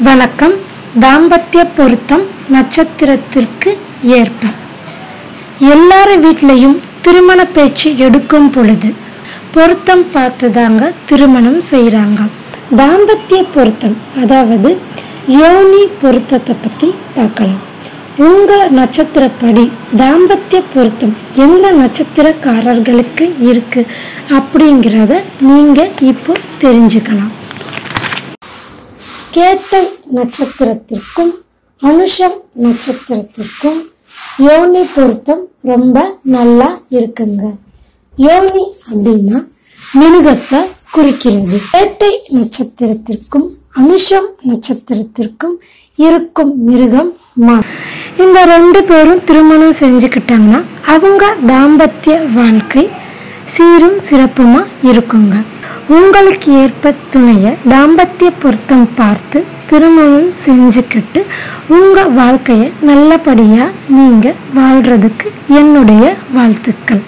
வணக்கம். தாம்பத்திய பொருத்தம் நட்சத்திரத்திற்கு ஏற்ப. எல்லார வீட்லேயும் திருமண பேச்சு எடுக்கும் பொழுது பொருத்தம் பார்த்து தாங்க திருமணம் செய்கிறாங்க தாம்பத்திய பொருத்தம் அதாவது யோனி பொருத்தத்தை பற்றி பார்க்கலாம். உங்கள் நட்சத்திரப்படி தாம்பத்திய பொருத்தம் எந்த நட்சத்திரக்காரர்களுக்கு இருக்கு அப்படிங்கிறத நீங்கள் இப்போ தெரிஞ்சுக்கலாம். கேட்டை நட்சத்திரத்திற்கும் அனுஷம் நட்சத்திரத்திற்கும் யோனி பொருத்தம் ரொம்ப நல்லா இருக்குங்க. யோனி அப்படின்னா மிருகத்தை குறிக்கிறது. கேட்டை நட்சத்திரத்திற்கும் அனுஷம் நட்சத்திரத்திற்கும் இருக்கும் மிருகம் மான். இந்த ரெண்டு பேரும் திருமணம் செஞ்சுக்கிட்டாங்கன்னா அவங்க தாம்பத்திய வாழ்க்கை சீரும் சிறப்புமா இருக்குங்க. உங்களுக்கு ஏற்ப துணைய தாம்பத்திய பொருத்தம் பார்த்து திருமணம் செஞ்சுக்கிட்டு உங்க வாழ்க்கைய நல்லபடியா நீங்க வாழ்றதுக்கு என்னுடைய வாழ்த்துக்கள்.